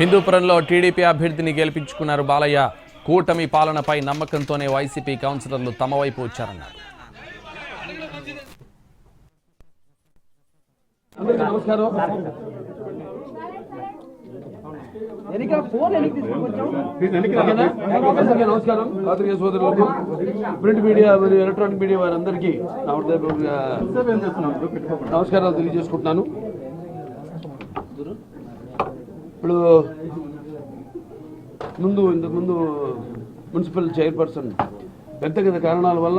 హిందూపురంలో TDP అభ్యర్థిని గెలిపించుకున్నారు బాలయ్య. కూటమి పాలనపై నమ్మకంతోనే వైసీపీ కౌన్సిలర్లు తమ వైపు వచ్చారన్నారు. నమస్కారం. పాత్రికేయ సోదరులకు ప్రింట్ మీడియా మరియు ఎలక్ట్రానిక్ మీడియా వారందరికీ నా హృదయపూర్వక నమస్కారాలు తెలియజేసుకుంటున్నాను. ఇప్పుడు ముందు ఇంతకుముందు మున్సిపల్ చైర్పర్సన్ వ్యక్తిగత కారణాల వల్ల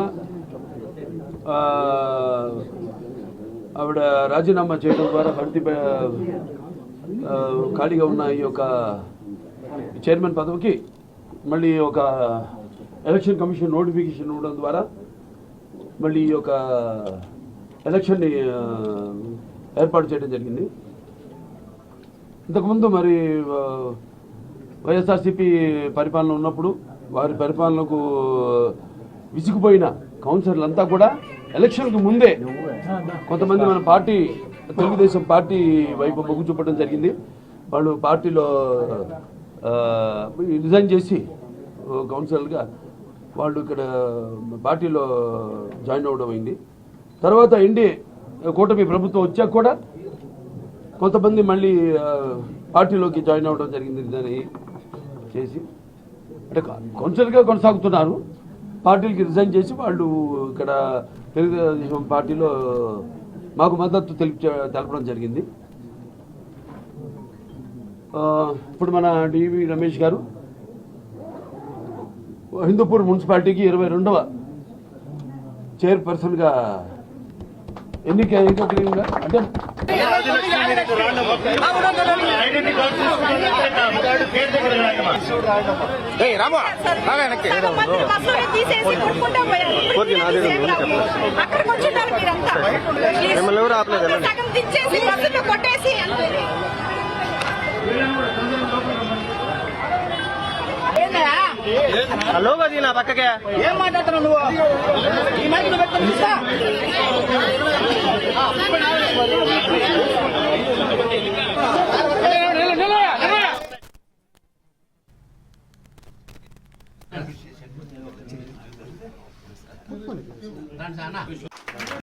ఆవిడ రాజీనామా చేయడం ద్వారా భర్తీ ఖాళీగా ఉన్న ఈ యొక్క చైర్మన్ పదవికి మళ్ళీ ఒక ఎలక్షన్ కమిషన్ నోటిఫికేషన్ ఇవ్వడం ద్వారా మళ్ళీ ఈ యొక్క ఎలక్షన్ని ఏర్పాటు చేయడం జరిగింది. ఇంతకుముందు మరి వైఎస్ఆర్సీపీ పరిపాలన ఉన్నప్పుడు వారి పరిపాలనకు విసిగిపోయిన కౌన్సిలర్లు అంతా కూడా ఎలక్షన్కు ముందే కొంతమంది మన పార్టీ తెలుగుదేశం పార్టీ వైపు మొగ్గు చూపడం జరిగింది. వాళ్ళు పార్టీలో రిజైన్ చేసి కౌన్సిలర్గా వాళ్ళు ఇక్కడ పార్టీలో జాయిన్ అవ్వడం అయింది. తర్వాత ఎన్డీఏ కూటమి ప్రభుత్వం వచ్చాక కూడా కొంతమంది మళ్ళీ పార్టీలోకి జాయిన్ అవ్వడం జరిగింది దాన్ని చేసి. అంటే కౌన్సిలర్గా కొనసాగుతున్నారు. పార్టీలకి రిజైన్ చేసి వాళ్ళు ఇక్కడ తెలుగుదేశం పార్టీలో మాకు మద్దతు తెలుపు తెలపడం జరిగింది. ఇప్పుడు మన డివి రమేష్ గారు హిందూపూర్ మున్సిపాలిటీకి ఇరవై రెండవ చైర్పర్సన్గా అక్కడికి వచ్చిండాలి మీరంతా. సగం దించేసి బస్సులో కొట్టేసి? హలో గది నా పక్కకే ఏం మాట్లాడుతున్నావు నువ్వు ఈ మైక్ నువ్వు పెట్టుకొని చూస్తా. Nanti sana.